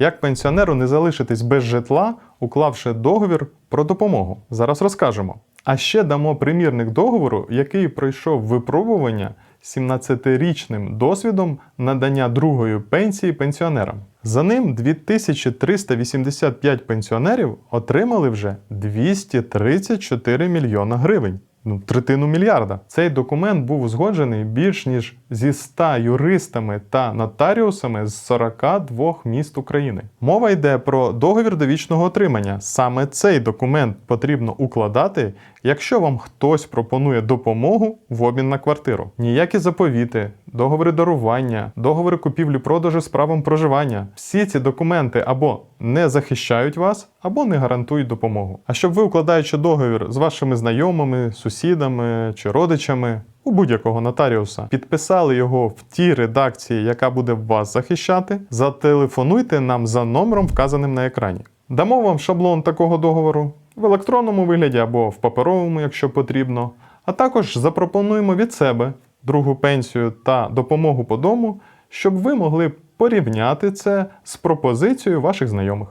Як пенсіонеру не залишитись без житла, уклавши договір про допомогу? Зараз розкажемо. А ще дамо примірник договору, який пройшов випробування 17-річним досвідом надання другої пенсії пенсіонерам. За ним 2385 пенсіонерів отримали вже 234 мільйона гривень. Ну, третину мільярда. Цей документ був узгоджений більш ніж зі 100 юристами та нотаріусами з 42 міст України. Мова йде про договір довічного отримання. Саме цей документ потрібно укладати, якщо вам хтось пропонує допомогу в обмін на квартиру. Ніякі заповіти, договори дарування, договори купівлі-продажу з правом проживання. Всі ці документи або не захищають вас, або не гарантують допомогу. А щоб ви, укладаючи договір з вашими знайомими, сусідами чи родичами, у будь-якого нотаріуса, підписали його в тій редакції, яка буде вас захищати, зателефонуйте нам за номером, вказаним на екрані. Дамо вам шаблон такого договору в електронному вигляді або в паперовому, якщо потрібно. А також запропонуємо від себе другу пенсію та допомогу по дому, щоб ви могли порівняти це з пропозицією ваших знайомих.